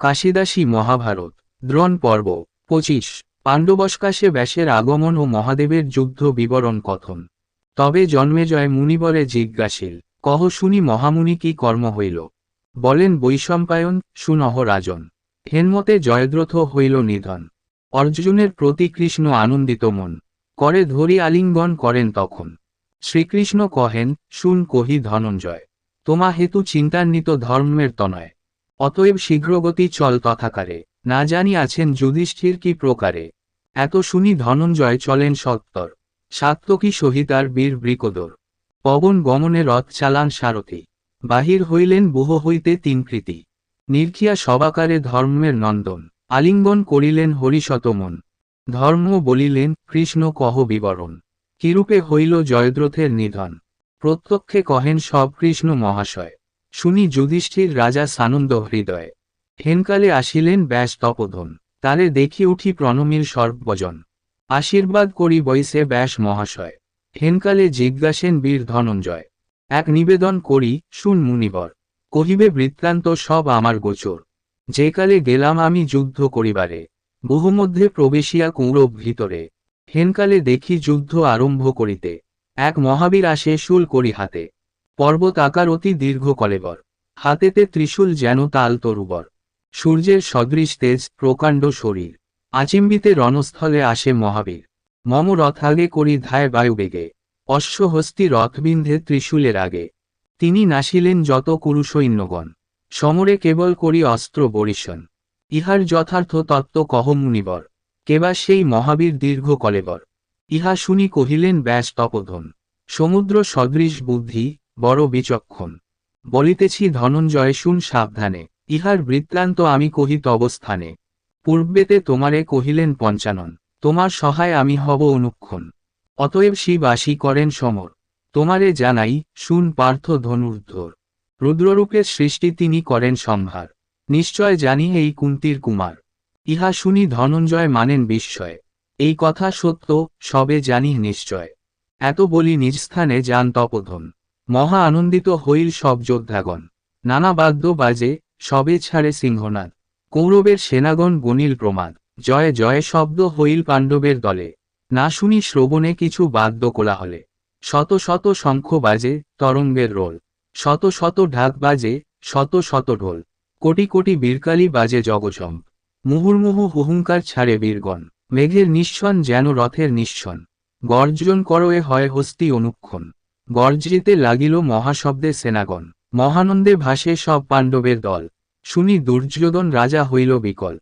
কাশিদাসী মহাভারত, দ্রোণ পর্ব, পঁচিশ, পাণ্ডবস্কাশে ব্যাসের আগমন ও মহাদেবের যুদ্ধ বিবরণ কথন। তবে জন্মে জন্মেজয় মুনিবরে জিজ্ঞাসিল, কহ শুনি মহামুনি কি কর্ম হইল? বলেন, বৈশম্পায়ন সুনহ রাজন হেনমতে জয়দ্রথ হইল নিধন। অর্জুনের প্রতি কৃষ্ণ আনন্দিত মন। করে ধরি আলিঙ্গন করেন তখন। শ্রীকৃষ্ণ কহেন, শুন কহি ধনঞ্জয়। তোমা হেতু চিন্তান্বিত ধর্মের তনয়। অতএব শীঘ্রগতি চল তথাকারে। না জানি আছেন যুধিষ্ঠির কি প্রকারে। এত শুনি ধনঞ্জয় চলেন সত্তর। সাত্তকী সহিতার বীর বৃকদর। পবন গমনে রথ চালান সারথি। বাহির হইলেন বুহ হইতে তিনকৃতি নির্খিয়া সবাকারে ধর্মের নন্দন। আলিঙ্গন করিলেন হরিশতমন। ধর্ম বলিলেন, কৃষ্ণ, কহ বিবরণ। কিরূপে হইল জয়দ্রথের নিধন? প্রত্যক্ষে কহেন সব কৃষ্ণ মহাশয়। শুনি যুধিষ্ঠির রাজা সানন্দ হৃদয়। হেনকালে আসিলেন ব্যাস তপোধন। তারে দেখি উঠি প্রণমীর সর্বজন। আশীর্বাদ করি বৈসে ব্যাস মহাশয়। হেনকালে জিজ্ঞাসেন বীর ধনঞ্জয়। এক নিবেদন করি, শুন মুনিবর। কহিবে বৃত্তান্ত সব আমার গোচর। যেকালে গেলাম আমি যুদ্ধ করিবারে। বহুমধ্যে প্রবেশিয়া কৌরব ভিতরে। হেনকালে দেখি যুদ্ধ আরম্ভ করিতে। এক মহাবীর আসে শুল করি হাতে। পর্বত আকার অতি দীর্ঘ কলেবর হাতেতে ত্রিশূল যেন তাল তরুবর। সূর্যের সদৃশ তেজ প্রকাণ্ড শরীর। আচিম্বিতে রণস্থলে আসে মহাবীর। মম রথ আগে করি ধায় বায়ুবেগে অশ্বহস্তি রথবিন্ধে ত্রিশূলের আগে। তিনি নাসিলেন যত কুরুসৈন্যগণ। সমরে কেবল করি অস্ত্র বরিশন। ইহার যথার্থ তত্ত্ব কহ মুনিবর। কেবা সেই মহাবীর দীর্ঘ কলেবর ইহা শুনি কহিলেন ব্যাস তপোধন। সমুদ্র সদৃশ বুদ্ধি বড় বিচক্ষণ। বলিতেছি, ধনঞ্জয়, শুন সাবধানে। ইহার বৃত্তান্ত আমি কহিত অবস্থানে পূর্বেতে তোমারে কহিলেন পঞ্চানন, তোমার সহায় আমি হব অনুক্ষণ। অতএব শিব আসি করেন সমর। তোমারে জানাই, শুন পার্থ ধনুর্ধর। রুদ্ররূপের সৃষ্টি তিনি করেন সম্ভার। নিশ্চয় জানি এই কুন্তির কুমার। ইহা শুনি ধনঞ্জয় মানেন বিস্ময়। এই কথা সত্য, সবে জানি নিশ্চয়। এত বলি নিজ স্থানে যান তপোধন। মহা আনন্দিত হইল সব যোদ্ধাগণ। নানা বাদ্য বাজে, সবে ছাড়ে সিংহনাদ। কৌরবের সেনাগণ গণিল প্রমাদ। জয় জয় শব্দ হইল পাণ্ডবের দলে। না শুনি শ্রবণে কিছু বাদ্য কোলাহলে। শত শত শঙ্খ বাজে, তরঙ্গের রোল। শত শত ঢাক বাজে, শত শত ঢোল। কোটি কোটি বীরকালি বাজে জগজম। মুহুর্মুহু হুহুঙ্কার ছাড়ে বীরগণ। মেঘের নিঃসন যেন রথের নিঃসন। গর্জন করয়ে হয় হস্তি অনুক্ষণ। গর্জিতে লাগিল মহাশব্দে সেনাগণ। মহানন্দে ভাসে সব পাণ্ডবের দল। শুনি দুর্যোধন রাজা হইল বিকল।